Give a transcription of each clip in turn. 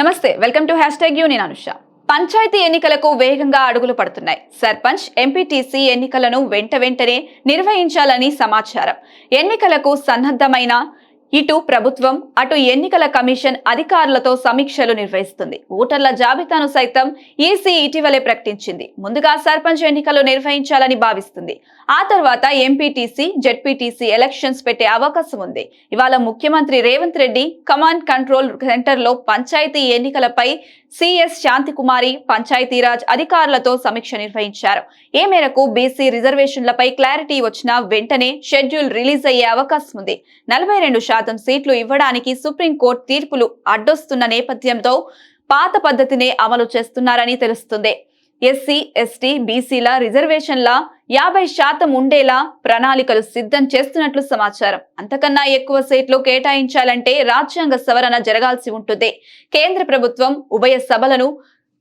నమస్తే welcome to hash tag you నేను అనుష. పంచాయతీ ఎన్నికలకు వేగంగా అడుగులు పడుతున్నాయి. సర్పంచ్ ఎంపీటీసీ ఎన్నికలను వెంట వెంటనే నిర్వహించాలని సమాచారం. ఎన్నికలకు సన్నద్ధమైన ఇటు ప్రభుత్వం అటు ఎన్నికల కమిషన్ అధికారులతో సమీక్షలు నిర్వహిస్తుంది. ఓటర్ల జాబితాను సైతం ఈసీ ఇటీవలే ప్రకటించింది. ముందుగా సర్పంచ్ ఎన్నికలు నిర్వహించాలని భావిస్తుంది. ఆ తర్వాత ఎంపీటీసీ జెడ్పీటీసీ ఎలక్షన్స్ పెట్టే అవకాశం ఉంది. ఇవాళ ముఖ్యమంత్రి రేవంత్ రెడ్డి కమాండ్ కంట్రోల్ సెంటర్లో పంచాయతీ ఎన్నికలపై సిఎస్ శాంతికుమారి పంచాయతీరాజ్ అధికారులతో సమీక్ష నిర్వహించారు. ఏ మేరకు బీసీ రిజర్వేషన్లపై క్లారిటీ వచ్చిన వెంటనే షెడ్యూల్ రిలీజ్ అయ్యే అవకాశం ఉంది. నలభై రెండు శాతం సీట్లు ఇవ్వడానికి సుప్రీంకోర్టు తీర్పులు అడ్డొస్తున్న నేపథ్యంతో పాత పద్ధతినే అమలు చేస్తున్నారని తెలుస్తుంది. ఎస్సీ ఎస్టీ బీసీల రిజర్వేషన్ల యాభై శాతం ఉండేలా ప్రణాళికలు సిద్ధం చేస్తున్నట్లు సమాచారం. అంతకన్నా ఎక్కువ సీట్లు కేటాయించాలంటే రాజ్యాంగ సవరణ జరగాల్సి ఉంటుంది. కేంద్ర ప్రభుత్వం ఉభయ సభలను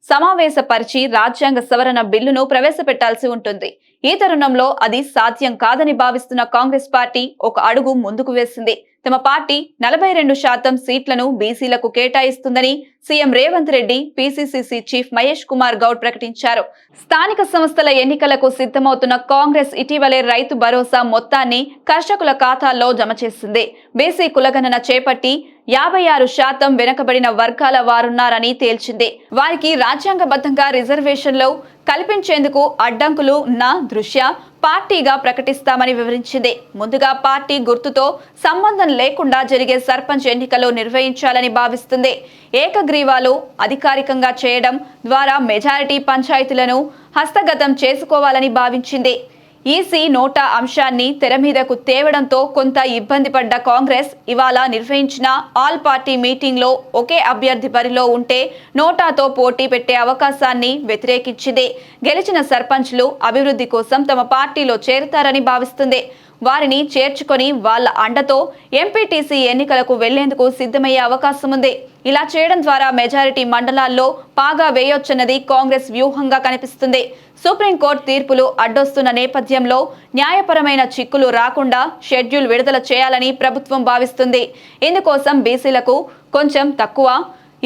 సమావేశపరిచి రాజ్యాంగ సవరణ బిల్లును ప్రవేశపెట్టాల్సి ఉంటుంది. ఈ తరుణంలో అది సాధ్యం కాదని భావిస్తున్న కాంగ్రెస్ పార్టీ ఒక అడుగు ముందుకు వేసింది. తమ పార్టీ నలభై రెండు శాతం సీట్లను బీసీలకు కేటాయిస్తుందని CM Revanth Reddy PCC chief Mahesh Kumar Goud ప్రకటించారు. స్థానిక సంస్థల ఎన్నికలకు సిద్ధమవుతున్న కాంగ్రెస్ ఇటీవలే రైతు భరోసా మొత్తాన్ని కర్షకుల ఖాతాల్లో జమ చేసింది. బీసీ కులగణన చేపట్టి యాభై ఆరు శాతం వెనుకబడిన వర్గాల వారున్నారని తేల్చింది. వారికి రాజ్యాంగబద్ధంగా రిజర్వేషన్లో కల్పించేందుకు అడ్డంకులు నా దృష్ట్యా పార్టీగా ప్రకటిస్తామని వివరించింది. ముందుగా పార్టీ గుర్తుతో సంబంధం లేకుండా జరిగే సర్పంచ్ ఎన్నికలు నిర్వహించాలని భావిస్తుంది. ఏకగ్రీవాలు అధికారికంగా చేయడం ద్వారా మెజారిటీ పంచాయతీలను హస్తగతం చేసుకోవాలని భావించింది. ఈసీ నోటా అంశాన్ని తెర మీదకు తేవడంతో కొంత ఇబ్బంది పడ్డ కాంగ్రెస్ ఇవాళ నిర్వహించిన ఆల్ పార్టీ మీటింగ్లో ఒకే అభ్యర్థి బరిలో ఉంటే నోటాతో పోటీ పెట్టే అవకాశాన్ని వ్యతిరేకించింది. గెలిచిన సర్పంచ్లు అభివృద్ధి కోసం తమ పార్టీలో చేరుతారని భావిస్తుంది. వారిని చేర్చుకొని వాళ్ళ అండతో ఎంపీటీసీ ఎన్నికలకు వెళ్ళేందుకు సిద్ధమయ్యే అవకాశం ఉంది. ఇలా చేయడం ద్వారా మెజారిటీ మండలాల్లో పాగా వేయొచ్చన్నది కాంగ్రెస్ వ్యూహంగా కనిపిస్తుంది. సుప్రీంకోర్టు తీర్పులు అడ్డొస్తున్న నేపథ్యంలో న్యాయపరమైన చిక్కులు రాకుండా షెడ్యూల్ విడుదల చేయాలని ప్రభుత్వం భావిస్తుంది. ఇందుకోసం బీసీలకు కొంచెం తక్కువ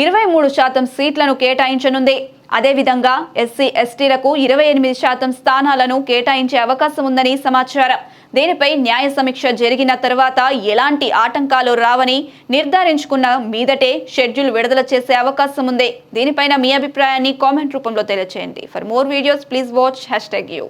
ఇరవై మూడు శాతం సీట్లను కేటాయించనుంది. అదేవిధంగా ఎస్సీ ఎస్టీలకు ఇరవై ఎనిమిది శాతం స్థానాలను కేటాయించే అవకాశం ఉందని సమాచారం. దీనిపై న్యాయ సమీక్ష జరిగిన తర్వాత ఎలాంటి ఆటంకాలు రావని నిర్ధారించుకున్న మీదటే షెడ్యూల్ విడుదల చేసే అవకాశం ఉంది. దీనిపైన మీ అభిప్రాయాన్ని కామెంట్ రూపంలో తెలియచేయండి. For more videos please watch hash tag you